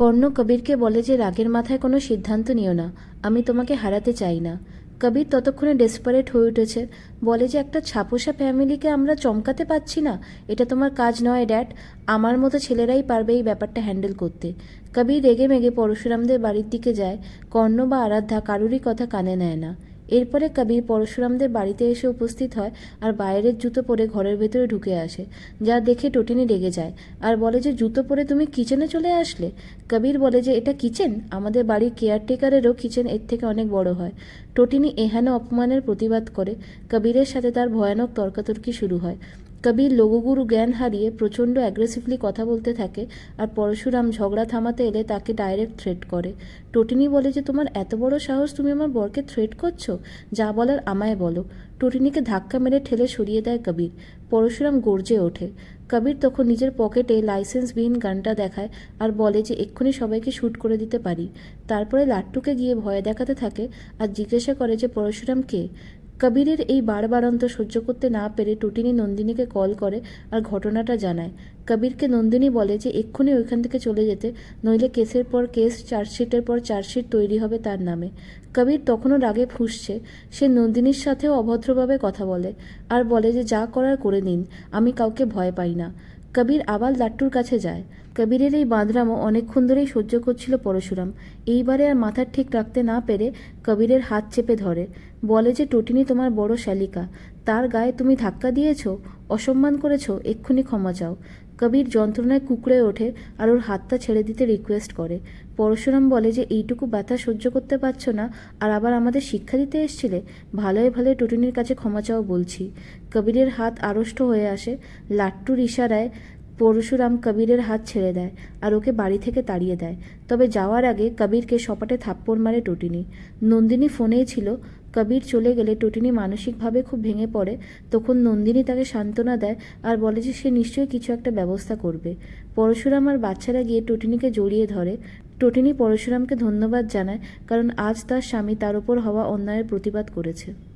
কর্ণ কবিরকে বলে যে রাগের মাথায় কোনো সিদ্ধান্ত নিও না, আমি তোমাকে হারাতে চাই না। কবির ততক্ষণে ডেসপারেট হয়ে উঠেছে, বলে যে একটা ছাপোষা ফ্যামিলিকে আমরা চমকাতে পাচ্ছি না, এটা তোমার কাজ নয় ড্যাড আমার মতো ছেলেরাই পারবে এই ব্যাপারটা হ্যান্ডেল করতে। কবির রেগে মেগে পরশুরামদের বাড়ির দিকে যায়, কর্ণ বা আরাধ্যা কারুরই কথা কানে নেয় না। এরপরে কবির পরশুরামদের বাড়িতে এসে উপস্থিত হয় আর বাইরের জুতো পরে ঘরের ভেতরে ঢুকে আসে, যা দেখে টোটিনি রেগে যায়। আর বলে যে, জুতো পরে তুমি কিচেনে চলে আসলে? কবির বলে যে, এটা কিচেন? আমাদের বাড়ির কেয়ারটেকারেরও কিচেন এর থেকে অনেক বড় হয়। টোটিনি এহেন অপমানের প্রতিবাদ করে কবিরের সাথে তার ভয়ানক তর্কাতর্কি শুরু হয়। কবির লঘুগুরু জ্ঞান হারিয়ে প্রচণ্ড অ্যাগ্রেসিভলি কথা বলতে থাকে আর পরশুরাম ঝগড়া থামাতে এলে তাকে ডাইরেক্ট থ্রেট করে। টটিনি বলে যে, তোমার এত বড় সাহস তুমি আমার বরকে থ্রেট করছ? যা বলার আমায় বলো। টটিনিকে ধাক্কা মেরে ঠেলে সরিয়ে দেয় কবির। পরশুরাম গর্জে ওঠে। কবির তখন নিজের পকেটে লাইসেন্সবিহীন গানটা দেখায় আর বলে যে, এক্ষুনি সবাইকে শ্যুট করে দিতে পারি। তারপরে লাট্টুকে গিয়ে ভয় দেখাতে থাকে আর জিজ্ঞাসা করে যে, পরশুরাম কে? কবিরের এই বারবারন্ত সহ্য করতে না পেরে টুটিনি নন্দিনীকে কল করে আর ঘটনাটা জানায়। কবিরকে নন্দিনী বলে যে, এক্ষুনি ওইখান থেকে চলে যেতে, নইলে কেসের পর কেস, চার্জশিটের পর চার্জশিট তৈরি হবে তার নামে। কবির তখনও রাগে ফুঁসছে। সে নন্দিনীর সাথেও অভদ্রভাবে কথা বলে আর বলে যে, যা করার করে নিন, আমি কাউকে ভয় পাই না। কবির আবার লাট্টুর কাছে যায়। কবিরের এই বাঁধরামও অনেকক্ষণ ধরেই সহ্য করছিল পরশুরাম। এইবারে আর মাথার ঠিক রাখতে না পেরে কবিরের হাত চেপে ধরে। বলে যে, টটিনি তোমার বড় শালিকা। তার গায়ে তুমি ধাক্কা দিয়েছ? অসম্মান করেছ? এক্ষুনি ক্ষমা চাও। কবির যন্ত্রণায় কুকড়ে ওঠে আর ওর হাতটা ছেড়ে দিতে রিকোয়েস্ট করে। পরশুরাম বলে যে, এইটুকু ব্যথা সহ্য করতে পারছ না, আর আবার আমাদের শিক্ষা দিতে এসছিলে? ভালোই ভালোই টুটুনির কাছে ক্ষমা চাও বলছি। কবিরের হাত আড়ষ্ট হয়ে আসে। লাট্টুর ইশারায় পরশুরাম কবিরের হাত ছেড়ে দেয় আর ওকে বাড়ি থেকে তাড়িয়ে দেয়। তবে যাওয়ার আগে কবিরকে সপাটে থাপ্পড় মারে টটিনি। নন্দিনী ফোনেই ছিল কবির চলে গেলে টটিনি মানসিকভাবে খুব ভেঙে পড়ে। তখন নন্দিনী তাকে সান্ত্বনা দেয় আর বলে যে সে নিশ্চয়ই কিছু একটা ব্যবস্থা করবে। পরশুরাম আর বাচ্চারা গিয়ে টটিনিকে জড়িয়ে ধরে। টটিনি পরশুরামকে ধন্যবাদ জানায় কারণ আজ তার স্বামী তার ওপর হওয়া অন্যায়ের প্রতিবাদ করেছে।